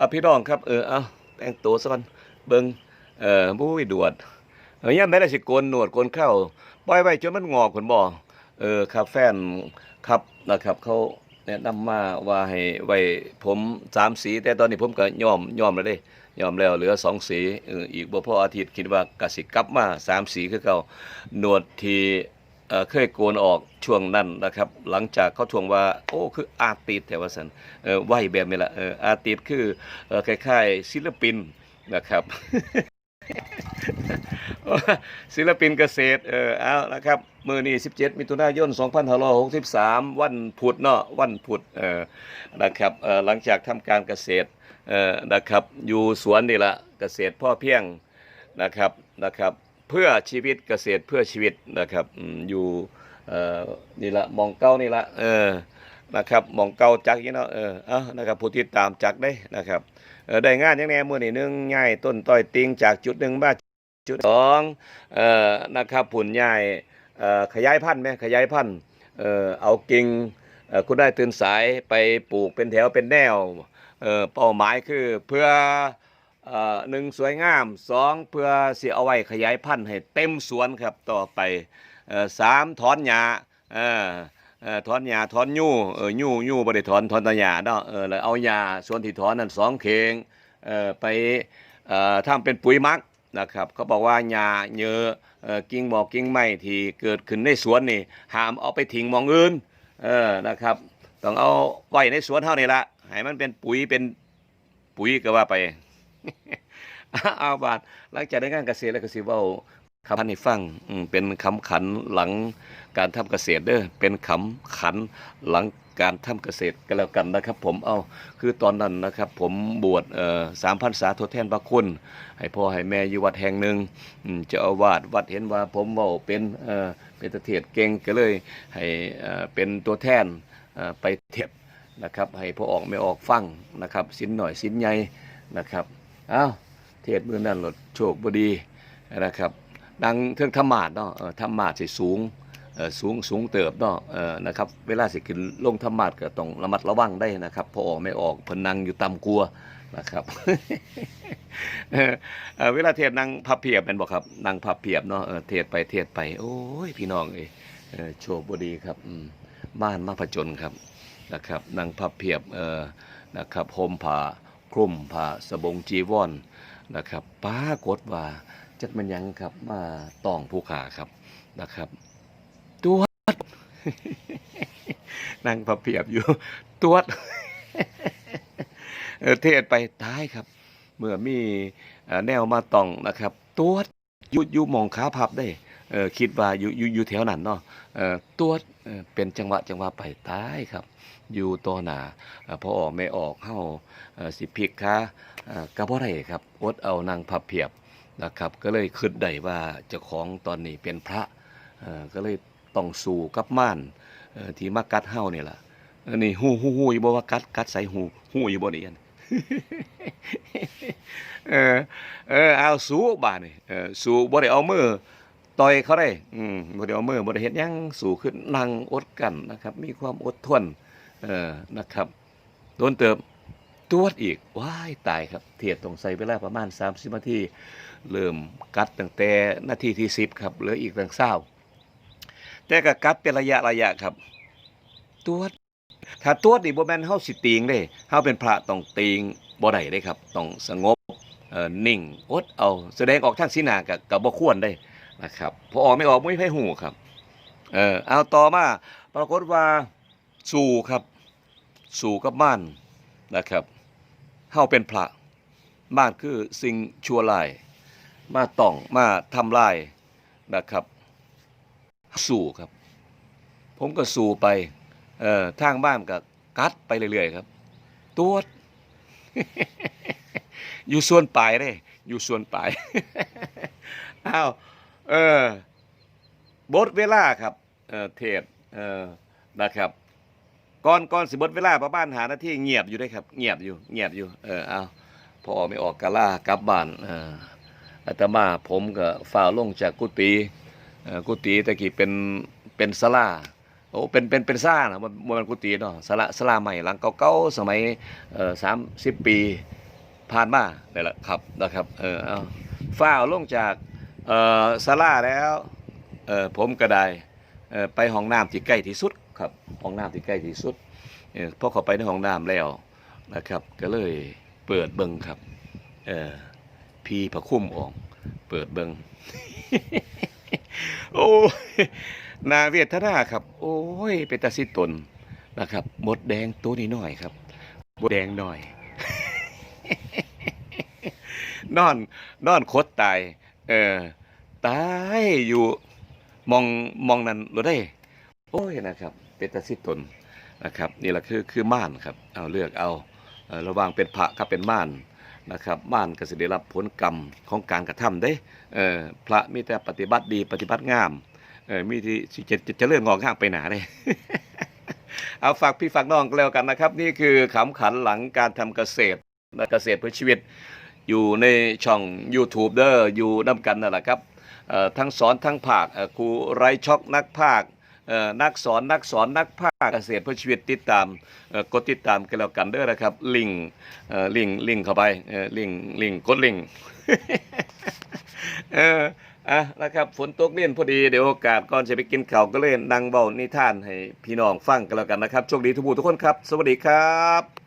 อะพี่น้องครับเออเอาแต่งตัวซะก่อนเบิ่งเออบุ้ยดวดเออยามใดได้สิโกนหนวดโกนเข้าปล่อยไว้จนมันงอกพุ่นบ่เออครับแฟนครับนะครับ เขาแนะนำมาว่าให้ไว้ผมสามสี แต่ตอนนี้ผมก็ยอมยอมแล้วเด้ยอมแล้วเหลือสองสีเอออีกบ่พออาทิตย์คิดว่ากสิกลับมาสามสีคือเก่าหนวดที เคยโกนออกช่วงนั้นนะครับ หลังจากเขาทวงว่าโอ้คืออาร์ติสแต่ว่าสันเออไหวแบบนี้ละอาร์ติสคือคล้ายๆศิลปินนะครับศิลปินเกษตรเออเอานะครับมือนี้17 มิถุนายน 2563 วันพุธเนาะวันพุธเออนะครับเออหลังจากทำการเกษตรเออนะครับอยู่สวนนี่ละเกษตรพ่อเพียงนะครับนะครับ เพื่อชีวิตเกษตรเพื่อชีวิตนะครับอยู่นี่ละหมองเก้านี่ละเออนะครับหมองเก้าจักยี่เนาะเออเอานะครับผู้ติดตามจักได้นะครับได้งานยังแน่มื้อนี้หนึงง่ายต้นต้อยติงจากจุดหนึ่งมาจุดสองเอ่อนะครับผุนใหญ่ขยายพันธุ์ไหมขยายพันธุ์เอ่อเอากิ่งเอ่อคุณได้ตื่นสายไปปลูกเป็นแถวเป็นแนวเอ่อเป้าหมายคือเพื่อ หนึ่งสวยงามสองเพื่อเสิเอาไว้ขยายพันธุ์ให้เต็มสวนครับต่อไปอสามถอนหญ้าถอนหญ้าถอนยู่ยู่ยู่บ่ได้ถอนถอนแตะหญ้าเนาะแล้วเอาหญ้าส่วนที่ถอนนั้นสองเข่งไปทำเป็นปุ๋ยมักนะครับเขาบอกว่าหญ้าเยอะเอ่อกิ่งหมอกกิ่งไม้ที่เกิดขึ้นในสวนนี่ห้ามเอาไปทิ้งมองอื่นนะครับต้องเอาไว้ในสวนเท่านี้ละให้มันเป็นปุ๋ยเป็นปุ๋ยก็ว่าไป เอาบาทหลังจากได้งานเกษตรแล้วก็สิเว้าคำพันให้ฟังอืเป็นคำขันหลังการทำเกษตรเด้อเป็นคำขันหลังการทำเกษตรก็แล้วกันนะครับ ผมเอาคือตอนนั้นนะครับ ผมบวชสามพันษาทดแทนพระคุณให้พ่อให้แม่อยู่วัดแห่งหนึ่งอืมเจ้าอาวาสวัดเห็นว่าผมว้าเป็นเป็นตะเทียดเก่งก็เลยให้เป็นตัวแทนเอ่อไปเทียบนะครับ ให้พ่อออกไม่ออกฟังนะครับ สินหน่อยสินใหญ่นะครับ อ้าวเทศมือนั่นหลดโชคบดีนะครับดังเครื่องธรรมาดเนาะธรรมาดสิสูงสูงสูงเติบเนาะนะครับเวลาสิขึ้นลงธรรมาดก็ต้องระมัดระวังได้นะครับพอออกไม่ออกพนังอยู่ตำกลัวนะครับเเวลาเทศนั่งพับเพียบเป็นบอกครับนั่งพับเพียบเนาะเเทศไปเทศไป โอ้ยพี่น้องเอ้ยเอโชคบดีครับบ้านมาผจญครับนะครับนั่งพับเพียบเออนะครับห่มผา คลุมผ้าสบงจีวรนนะครับปรากฏว่าจักมันยังครับมาต้องผู้ขาครับนะครับตัวนั่งพับเพียบอยู่ตัวเทศไปตายครับ เมื่อมีแนวมาต้องนะครับ ตัวยู่อยู่หมองขาพับได้ คิดว่าอยู่อยู่อยู่แถวนั้นเนาะเออตวเป็นจังหวะจังหวะไปตายครับ อยู่ต่อหนาพอออกไม่ออกเฮาสิพิกขาเอ่อก็บ่ได้ครับอดเอานางพับเพียบนะครับ ก็เลยคิดได้ว่าเจ้าของตอนนี้เป็นพระก็เลยต้องสู้กับม่านที่มากัดเฮานี่ล่ะอันนี้ฮู้ฮู้ฮู้อยู่บ่ว่ากัดกัดใส่หูฮู้อยู่บ่นี่อันเออเออเอาสู้บ้าดนี่เออสู้บ่ได้เอามือ ต่อยเขาได้อืมบ่ได้เอามือบ่ได้เฮ็ดหยังสู้ขึ้นนั่งอดกันนะครับ มีความอดทนเออนะครับโดนเติมตรวจอีกว้ายตายครับ เทียดต้องใส่เวลาประมาณ 30นาทีเริ่มกัดตั้งแต่นาทีที่ 10 ครับเหลืออีกตั้งเศร้าแต่ก็กัดเป็นระยะระยะครับตรวจถ้าตรวจนี่บ่แม่นเฮาสิตีงเด้เฮาเป็นพระต้องตีงบ่ได้เด้ครับ ต้องสงบเอ่อนิ่งอดเอาแสดงออกทางสีหน้าก็ก็บ่ควรได้ นะครับพอออกไม่ออกบ่มีไผฮู้ครับ เออเอาต่อมาปรากฏว่าสู่ครับ สู่กับม่านนะครับเฮาเป็นพระม่านคือสิ่งชั่วร้าย มาต้องมาทำลายนะครับ สู่ครับ ผมก็สู่ไปเอ่อทางบ้านก็กัดไปเรื่อยๆครับตวดอยู่ส่วนปลายเด้อยู่ส่วนปลายอ้าว เออบทเวลาครับ เออเทศเออนะครับก่อนก่อนสิบิดเวลาประมาณหาหน้าที่เงียบอยู่ได้ครับ เงียบอยู่ เงียบอยู่ เออเอาพอไม่ออกกะล่ากลับบ้านเอออาตมาผมก็ฝ่าลงจากกุฏิเออกุฏิตะกี้เป็นเป็นศาลาโอ้เป็นเป็นเป็นซ่านะมันมันกุฏิเนาะศาลาศาลาใหม่หลังเก่าๆสมัยเออสามสิบปีผ่านมาได้ละครับนะครับเออเอาฝ้าลงจาก เอ่าลาแล้วผมก็ได้ไปห้องน้ำที่ใกล้ที่สุดครับห้องน้ำที่ใกล้ที่สุดพอเข้าไปในห้องน้ำแล้วนะครับ ก็เลยเปิดเบิงครับพี่พระคุ้มออกเปิดเบิงโอ้นาเวทนาครับ โอ้ยเป็นตาสิตนนะครับหมดแดงตัวนี้หน้อยครับหมดแดงหน่อย นอนนอนคดตาย เออ ตายอยู่มองมองนั้นเราได้ โอ้ยนะครับ เป็นตาสิตนนะครับ นี่แหละคือคือม่านครับเอาเลือกเอาระว่างเป็นพระกับเป็นม่านนะครับม่านก็สิได้รับผลกรรมของการกระทำเด้เออพระมีแต่ปฏิบัติดีปฏิบัติงามเออมีที่สิจะจะจะเลื่อนงอกห้างไปหนาเลยเอาฝากพี่ฝากน้องก็แล้วกันนะครับ นี่คือขำขันหลังการทำเกษตรและเกษตรเพื่อชีวิต อยู่ในช่อง YouTube เด้ออยู่นํกันนั่นแหละครับทั้งสอนทั้งภาคครูไรช็อกนักภาคนักสอนนักสอนนักภาคเกษตรเพื่อชีวิตติดตามกดติดตามกันแล้วกันเด้อนะครับ ลิงลิงลิงเข้าไปลิงลิงกดลิงเอออะนะครับฝนตกเล่นพอดีเดี๋ยวโอกาสก่อนจะไปกินข้าวก็เลยนั่งเบานิทานให้พี่น้องฟังกันแล้วกันนะครับโชคดีทุกผู้ทุกคนครับ สวัสดีครับ